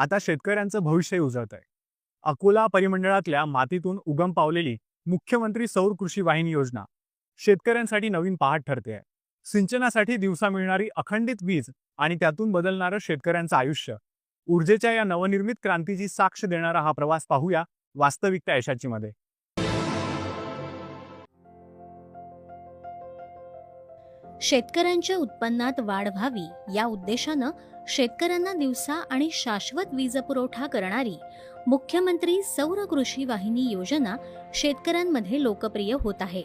आता शेतकऱ्यांचं भविष्य उजळत आहे अकोला परिमंडळातल्या मातीतून उगम पावलेली मुख्यमंत्री सौर कृषी वाहिनी योजना शेतकऱ्यांसाठी नवीन पहाट ठरते आहे सिंचनासाठी दिवसा मिळणारी अखंडित वीज आणि त्यातून बदलणारं शेतकऱ्यांचं आयुष्य. ऊर्जेच्या या नवनिर्मित क्रांतीची साक्ष देणारा हा प्रवास पाहूया वास्तविकता यशाची मध्ये. शेतकऱ्यांच्या उत्पन्नात वाढ व्हावी या उद्देशानं शेतकऱ्यांना दिवसा आणि शाश्वत वीज पुरवठा करणारी मुख्यमंत्री सौर कृषी वाहिनी योजना शेतकऱ्यांमध्ये लोकप्रिय होत आहे.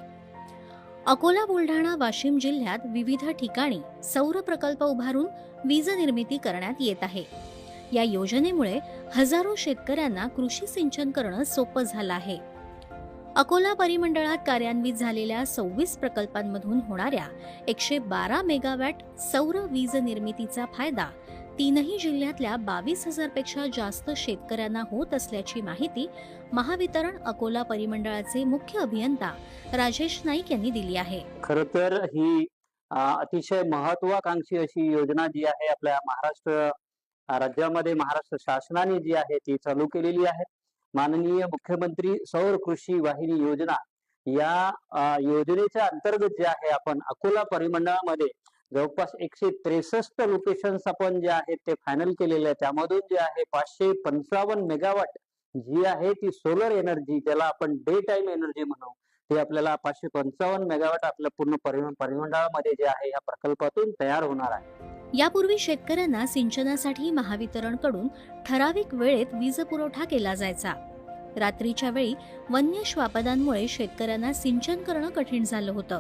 अकोला बुलढाणा वाशिम जिल्ह्यात विविध ठिकाणी सौर प्रकल्प उभारून वीज निर्मिती करण्यात येत आहे. या योजनेमुळे हजारो शेतकऱ्यांना कृषी सिंचन करणं सोपं झालं आहे. अकोला परिमंडळात कार्यान्वित झालेल्या सव्वीस प्रकल्पांमधून होणाऱ्या एकशे बारा मेगावॅट सौर वीज निर्मितीचा फायदा तीनही जिल्ह्यातल्या बावीस हजारपेक्षा जास्त शेतकऱ्यांना होत असल्याची माहिती महावितरण अकोला परिमंडळाचे मुख्य अभियंता राजेश नाईक यांनी दिली आहे. खर तर ही अतिशय महत्वाकांक्षी अशी योजना जी आहे आपल्या महाराष्ट्र राज्यामध्ये महाराष्ट्र शासनाने जी आहे ती चालू केलेली आहे. माननीय मुख्यमंत्री सौर कृषी वाहिनी योजना या योजनेच्या अंतर्गत जे आहे आपण अकोला परिमंडळामध्ये जवळपास एकशे त्रेसष्ट लोकेशन्स आपण जे आहेत ते फायनल केलेले आहे त्यामधून जे आहे पाचशे पंचावन्न मेगावॉट जी आहे ती सोलर एनर्जी ज्याला आपण डे टाइम एनर्जी म्हणू ते आपल्याला पाचशे पंचावन्न मेगावॅट आपल्या पूर्ण परिमंडळामध्ये जे आहे या प्रकल्पातून तयार होणार आहे. यापूर्वी शेतकऱ्यांना सिंचनासाठी महावितरणकडून ठराविक वेळेत वीज पुरवठा केला जायचा. रात्रीच्या वेळी वन्य श्वापदांमुळे शेतकऱ्यांना सिंचन करणं कठीण झालं होतं.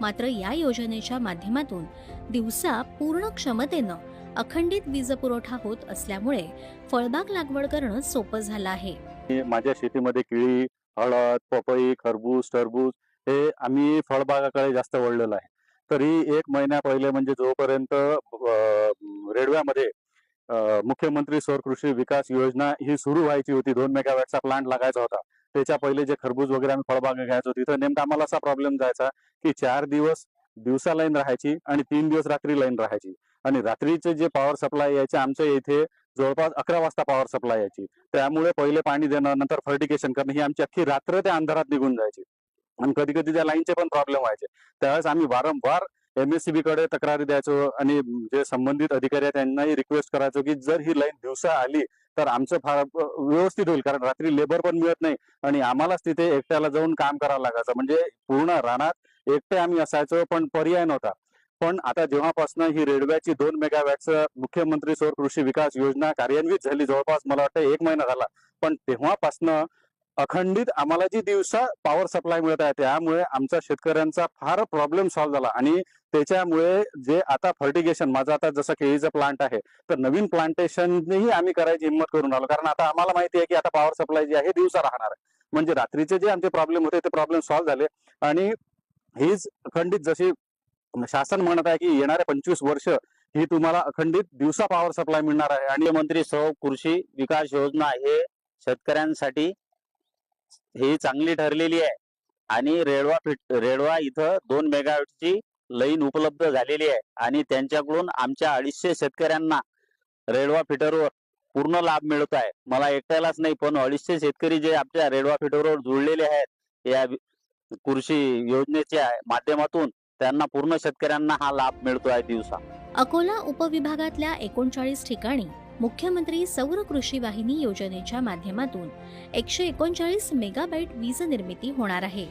मात्र या योजनेच्या माध्यमातून दिवसा पूर्ण क्षमतेनं अखंडित वीज पुरवठा होत असल्यामुळे फळबाग लागवड करणं सोपं झालं आहे. माझ्या शेतीमध्ये केळी हळद पपई खरबूज टरबूज हे आम्ही फळबागाकडे जास्त वळलेलो आहे. तरी एक महिन्या पहिले म्हणजे जोपर्यंत रेडव्यामध्ये मुख्यमंत्री सौर कृषी विकास योजना ही सुरू व्हायची होती दोन मेगावॅटचा प्लांट लागायचा होता त्याच्या पहिले जे खरबूज वगैरे आम्ही फळबाग घ्यायचो तिथं नेमका आम्हाला असा प्रॉब्लेम जायचा की चार दिवस दिवसा लाईन राहायची आणि तीन दिवस रात्री लाईन राहायची. आणि रात्रीचे जे पॉवर सप्लाय यायचे आमच्या इथे जवळपास अकरा वाजता पॉवर सप्लाय यायची. त्यामुळे पहिले पाणी देणं नंतर फर्टिकेशन करणं ही आमची अख्खी रात्र त्या अंधारात निघून जायची. आणि कधी कधी त्या लाईनचे पण प्रॉब्लेम व्हायचे. त्यावेळेस आम्ही वारंवार एमएससीबी कडे तक्रारी द्यायचो आणि जे संबंधित अधिकारी आहेत त्यांनाही रिक्वेस्ट करायचो की जर ही लाईन दिवसा आली तर आमचं फार व्यवस्थित होईल. कारण रात्री लेबर पण मिळत नाही आणि आम्हालाच तिथे एकट्याला जाऊन काम करावं लागायचं. म्हणजे पूर्ण रानात एकटे आम्ही असायचो पण पर्याय नव्हता. पण आता जेव्हापासून ही रेडव्याची दोन मेगावॅटचं मुख्यमंत्री सौर कृषी विकास योजना कार्यान्वित झाली जवळपास मला वाटतं एक महिना झाला. पण तेव्हापासनं अखंडित आम्हाला जी दिवसा पॉवर सप्लाय मिळत आहे त्यामुळे आमचा शेतकऱ्यांचा फार प्रॉब्लेम सॉल्व्ह झाला. आणि त्याच्यामुळे जे आता फर्टिगेशन माझं आता जसं केळीचं प्लांट आहे तर नवीन प्लांटेशनही आम्ही करायची हिंमत करून आलो. कारण आता आम्हाला माहिती आहे की आता पॉवर सप्लाय जी आहे दिवसा राहणार आहे. म्हणजे रात्रीचे जे आमचे प्रॉब्लेम होते ते प्रॉब्लेम सॉल्व्ह झाले. आणि हीच अखंडित जशी शासन म्हणत आहे की येणाऱ्या पंचवीस वर्ष ही तुम्हाला अखंडित दिवसा पॉवर सप्लाय मिळणार आहे. आणि मंत्री सौ कृषी विकास योजना हे शेतकऱ्यांसाठी ही चांगली ठरलेली आहे. आणि रेडवा फिट रेडवा इथं दोन मेगावॅटची लाईन उपलब्ध झालेली आहे. आणि त्यांच्याकडून आमच्या अडीचशे शेतकऱ्यांना रेडवा फिटरवर पूर्ण लाभ मिळत आहे. मला एकट्यालाच नाही पण अडीचशे शेतकरी जे आमच्या रेडवा फिटरवर जुळलेले आहेत या कृषी योजनेच्या माध्यमातून त्यांना पूर्ण शेतकऱ्यांना हा लाभ मिळतो आहे दिवसा. अकोला उपविभागातल्या एकोणचाळीस ठिकाणी मुख्यमंत्री सौर कृषी वाहिनी योजनेच्या माध्यमातून एकशे एकोणचाळीस मेगाबाईट वीज निर्मिती होणार आहे.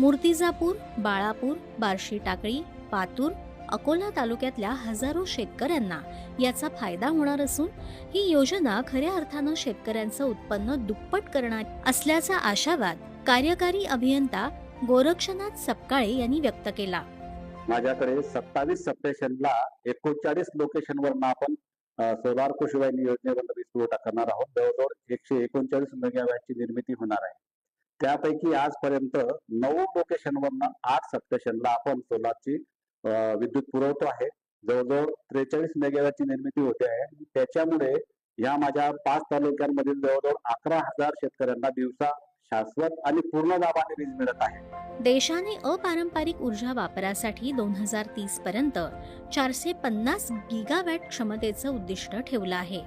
मूर्तिजापूर बाळापूर बार्शी टाकळी पातूर अकोला तालुक्यातल्या हजारो शेतकऱ्यांना याचा फायदा होणार असून ही योजना खऱ्या अर्थानं शेतकऱ्यांचं उत्पन्न दुप्पट करणार असल्याचा आशावाद कार्यकारी अभियंता गोरक्षनाथ सपकाळे यांनी व्यक्त केला. माझ्याकडे सत्तावीस सप्टेशनला एकोणचाळीस लोकेशनवर आपण सोलार कृषी वाहिनी योजनेवर वीज पुरवठा करणार आहोत. जवळजवळ एकशे एकोणचाळीस मेगावॅटची निर्मिती होणार आहे. त्यापैकी आजपर्यंत नऊ लोकेशनवरनं आठ सबस्टेशनला आपण सोलारची विद्युत पुरवतो आहे. जवळजवळ त्रेचाळीस मेगावॅटची निर्मिती होते आहे. त्याच्यामुळे या माझ्या पाच तालुक्यांमधील जवळजवळ अकरा हजार शेतकऱ्यांना दिवसा शाश्वत आणि पूर्ण दाबाने वीज मिळत आहे. देशाने अपारंपरिक ऊर्जा वापरासाठी दोन हजार तीस पर्यंत चारशे पन्नास गिगावॅट क्षमतेचं उद्दिष्ट ठेवलं आहे.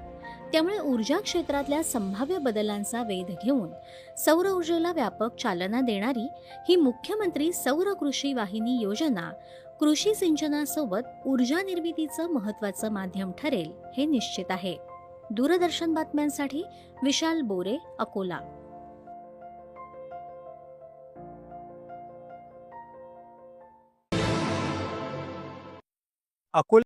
त्यामुळे ऊर्जा क्षेत्रातल्या संभाव्य बदलांचा वेध घेऊन सौर ऊर्जेला व्यापक चालना देणारी ही मुख्यमंत्री सौर कृषी वाहिनी योजना कृषी सिंचनासोबत ऊर्जा निर्मितीचं महत्वाचं माध्यम ठरेल हे निश्चित आहे. दूरदर्शन बातम्यांसाठी विशाल बोरे अकोला. अकोला